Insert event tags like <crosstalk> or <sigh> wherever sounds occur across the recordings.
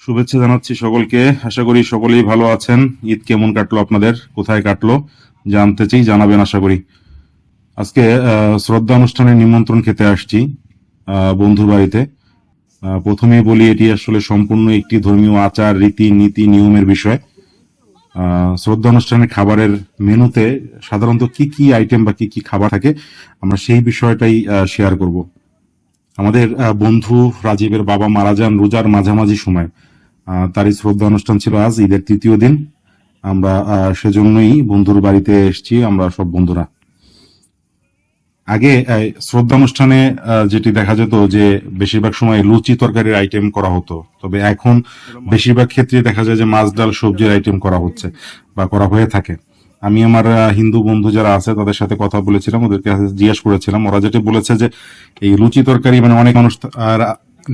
শুভেচ্ছা জানাচ্ছি সকলকে। আশা করি সকলেই ভালো আছেন। ঈদ কেমন কাটলো আপনাদের? কোথায় কাটলো? জানতে চাই জানাবেন আশা করি। আজকে শ্রদ্ধা অনুষ্ঠানের নিমন্ত্রণ খেতে আসছি বন্ধু বাড়িতে। আহ, প্রথমেই বলি এটি আসলে সম্পূর্ণ একটি ধর্মীয় আচার রীতি নীতি নিয়মের বিষয়। শ্রদ্ধা অনুষ্ঠানে খাবারের মেনুতে সাধারণত কি কি আইটেম বা কি কি খাবার থাকে আমরা সেই বিষয়টাই শেয়ার করব। আমাদের বন্ধু রাজীবের বাবা মারা যান রোজার মাঝামাঝি সময়। তারই শ্রদ্ধা অনুষ্ঠান ছিল আজ, ঈদের তৃতীয় দিন। আমরা সেজন্যই বন্ধুর বাড়িতে এসেছি, আমরা সব বন্ধুরা। আগে শ্রদ্ধা অনুষ্ঠানে যেটি দেখা যেত যে বেশিরভাগ সময় লুচি তরকারির আইটেম করা হতো, তবে এখন বেশিরভাগ ক্ষেত্রে দেখা যায় যে মাছ, ডাল, সবজির আইটেম করা হচ্ছে বা করা হয়ে থাকে। আমি আমার হিন্দু বন্ধু যারা আছে, তাদের সাথে কথা বলেছিলাম, ওদেরকে জিজ্ঞেস করেছিলাম। ওরা যেটা বলেছে যে এই লুচি তরকারি মানে অনেক মানুষ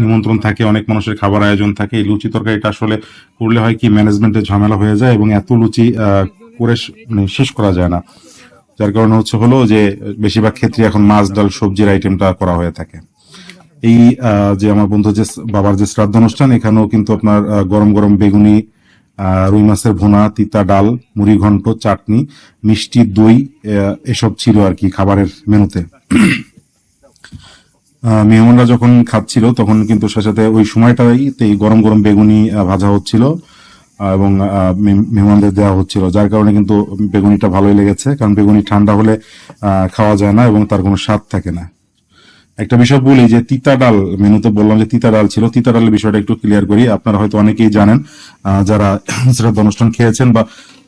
নিমন্ত্রণ থাকে, অনেক মানুষের খাবার আয়োজন থাকে। এই লুচি তরকারিটা আসলে করলে হয় কি ম্যানেজমেন্টের ঝামেলা হয়ে যায় এবং এত লুচি করে মানে শেষ করা যায় না। যার কারণে হচ্ছে হলো যে, বেশিরভাগ ক্ষেত্রে এখন মাছ, ডাল, সবজির আইটেমটা করা হয়ে থাকে। এই যে আমার বন্ধু যে বাবার যে শ্রাদ্ধ অনুষ্ঠান এখানেও কিন্তু আপনার গরম গরম বেগুনি রুই মাছের ভুনা, তিতা ডাল, মুড়ি ঘন্ট, চাটনি, মিষ্টি, দই এসব ছিল আর কি খাবারের মেনুতে। মেহমানরা যখন খাচ্ছিল, তখন কিন্তু সে সাথে ওই সময়টাই এই গরম গরম বেগুনি ভাজা হচ্ছিল এবং মেহমানদের দেওয়া হচ্ছিল, যার কারণে কিন্তু বেগুনিটা ভালোই লেগেছে, কারণ বেগুনি ঠান্ডা হলে খাওয়া যায় না এবং তার কোনো স্বাদ থাকে না। একটা বিষয় বলি যে, তিতা ডাল, মেনুতে বললাম যে তিতা ডাল ছিল, তিতা ডালের বিষয়টা একটু ক্লিয়ার করি, আপনারা হয়তো অনেকেই জানেন যারা <coughs> শ্রাদ্ধ অনুষ্ঠান খেয়েছেন বা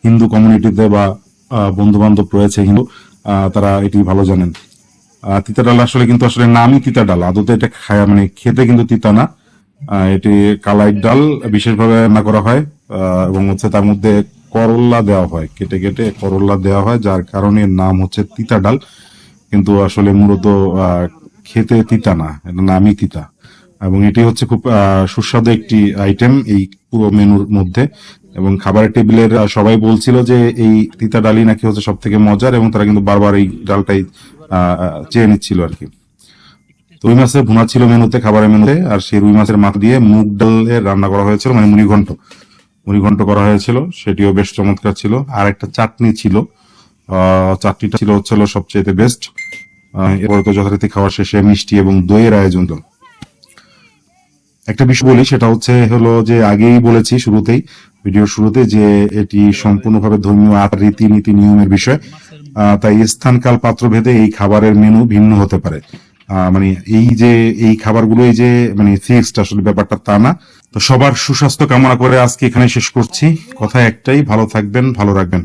হিন্দু কমিউনিটিতে বা বন্ধু বান্ধব রয়েছে হিন্দু তারা এটি ভালো জানেন। তিতা ডাল আসলে কিন্তু আসলে নামই তিতা ডাল আদতে এটা খায় মানে খেতে কিন্তু তিতা না। এটি কালাই ডাল বিশেষভাবে রান্না করা হয় এবং হচ্ছে তার মধ্যে করল্লা দেওয়া হয়। কেটে কেটে করল্লা দেওয়া হয়, যার কারণে নাম হচ্ছে তিতা ডাল কিন্তু আসলে মূলত খেতে তিতা না এটা নামই তিতা। এবং এটি হচ্ছে খুব সুস্বাদু একটি আইটেম এই পুরো মেনুর মধ্যে। এবং খাবারের টেবিলের সবাই বলছিল যে এই তিতা ডালই নাকি হচ্ছে সব থেকে মজার, এবং তারা কিন্তু বারবার এই ডালটাই চেয়ে নিচ্ছিল আর কি। রুই মাছের ভুনা ছিল মেনুতে, খাবারের মেনুতে, আর সেই রুই মাছের মাথা দিয়ে মুগ ডালের রান্না করা হয়েছিল মানে মুড়িঘণ্ট। মুড়িঘণ্ট করা হয়েছিল, সেটিও বেশ চমৎকার ছিল। আর একটা চাটনি ছিল চাটনিটা ছিল হচ্ছে হলো সবচেয়ে বেস্ট এরপরে তো যথারীতি খাওয়া শেষে মিষ্টি এবং দইয়ের আয়োজন একটা বিষয় বলি, সেটা হচ্ছে হলো যে আগেই বলেছি শুরুতেই, ভিডিওর শুরুতে, যে এটি সম্পূর্ণভাবে ধর্মীয় আচার রীতি নীতি নিয়মের বিষয়। তাই স্থানকাল পাত্রভেদে পাত্র ভেদে এই খাবারের মেনু ভিন্ন হতে পারে। মানে এই যে, এই খাবারগুলো, এই যে মানে ফিক্সড আসলে ব্যাপারটা তা না। তো সবার সুস্বাস্থ্য কামনা করে আজকে এখানে শেষ করছি। কথা একটাই, ভালো থাকবেন, ভালো রাখবেন।